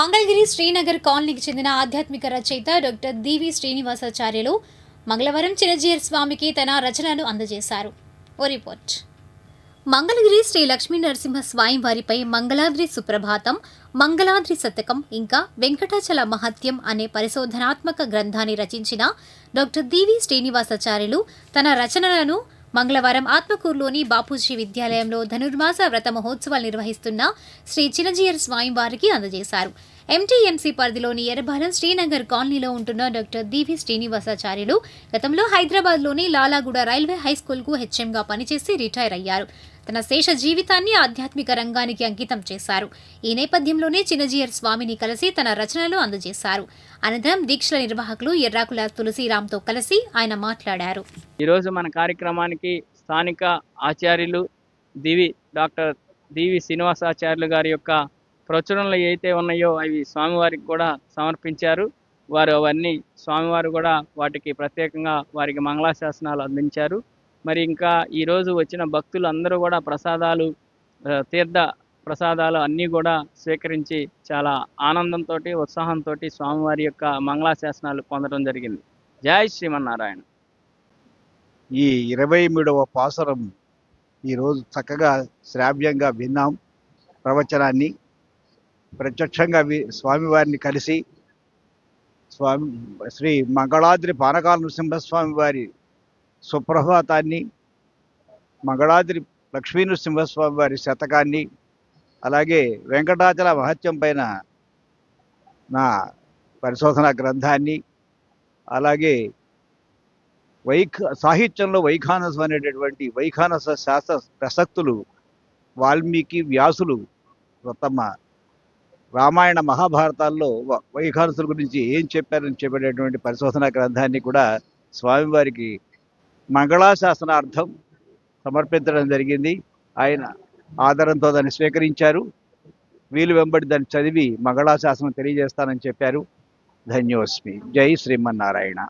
మంగళగిరి శ్రీనగర్ కాలనీకి చెందిన ఆధ్యాత్మిక రచయిత డాక్టర్ డివి శ్రీనివాసాచార్యులు మంగళవారం చిరంజీవి స్వామికి తన రచనను అందజేశారు. ఓ రిపోర్ట్. మంగళగిరి శ్రీ లక్ష్మీ నరసింహ స్వామి వారిపై మంగళాద్రి సుప్రభాతం మంగళాద్రి శతకం ఇంకా వెంకటాచల మహత్యం అనే పరిశోధనాత్మక గ్రంథాన్ని రచించిన డాక్టర్ డివి శ్రీనివాసాచార్యులు తన రచనలను మంగళవారం ఆత్మకూరులోని బాపూజీ విద్యాలయంలో ధనుర్మాస వ్రత మహోత్సవాలు నిర్వహిస్తున్న శ్రీ చిరంజీయర్ స్వామివారికి అందజేశారు. ఎంటీఎంసీ పరిధిలోని ఎర్రబాలెం శ్రీనగర్ కాలనీలో ఉంటున్న డాక్టర్ దివి శ్రీనివాసాచార్యులు గతంలో హైదరాబాద్లోని లాలాగూడ రైల్వే హై స్కూల్కు హెచ్ఎంగా పనిచేసి రిటైర్ అయ్యారు. తన శేష జీవితాన్ని ఆధ్యాత్మిక రంగానికి అంకితం చేశారు. ఈ నేపథ్యంలోనే చిన్నజీయర్ స్వామిని కలిసి తన రచనలు అందజేశారు. అనంతరం దీక్షల నిర్వాహకులు ఎర్రాకుల తులసిరామ్తో కలిసి ఆయన మాట్లాడారు. ఈరోజు మన కార్యక్రమానికి స్థానిక ఆచార్యులు దివి డాక్టర్ దివి శ్రీనివాసాచార్యులు గారి యొక్క ప్రచురణలు ఏవైతే ఉన్నాయో అవి స్వామివారికి కూడా సమర్పించారు. వారు అవన్నీ స్వామివారు కూడా వాటికి ప్రత్యేకంగా వారికి మంగళాశాసనాలు అందించారు. మరి ఇంకా ఈరోజు వచ్చిన భక్తులు అందరూ కూడా ప్రసాదాలు తీర్థ ప్రసాదాలు అన్నీ కూడా స్వీకరించి చాలా ఆనందంతో ఉత్సాహంతో స్వామివారి యొక్క మంగళాశాసనాలు పొందడం జరిగింది. జై శ్రీమన్నారాయణ. ఈ ఇరవై మూడవ పాసరం ఈరోజు చక్కగా శ్రావ్యంగా విన్నాం. ప్రవచనాన్ని ప్రత్యక్షంగా స్వామివారిని కలిసి స్వామి శ్రీ మంగళాద్రి పానకాల నృసింహస్వామి వారి సుప్రభాతాన్ని మంగళాద్రి లక్ష్మీ నృసింహస్వామి వారి శతకాన్ని అలాగే వెంకటాచల మహత్యం పైన నా పరిశోధన గ్రంథాన్ని అలాగే వైఖ సాహిత్యంలో వైఖానస్ అనేటటువంటి వైఖానస శాస్త్ర ప్రసక్తులు వాల్మీకి వ్యాసులు తమ రామాయణ మహాభారతాల్లో వ- వైఖానసుల గురించి ఏం చెప్పారని చెప్పేటటువంటి పరిశోధన గ్రంథాన్ని కూడా స్వామివారికి మంగళాశాసనార్థం సమర్పించడం జరిగింది. ఆయన ఆదరంతో దాన్ని స్వీకరించారు. వీలు వెంబడి దాన్ని చదివి మంగళాశాసనం తెలియజేస్తానని చెప్పారు. ధన్యోస్మి. జై శ్రీమన్నారాయణ.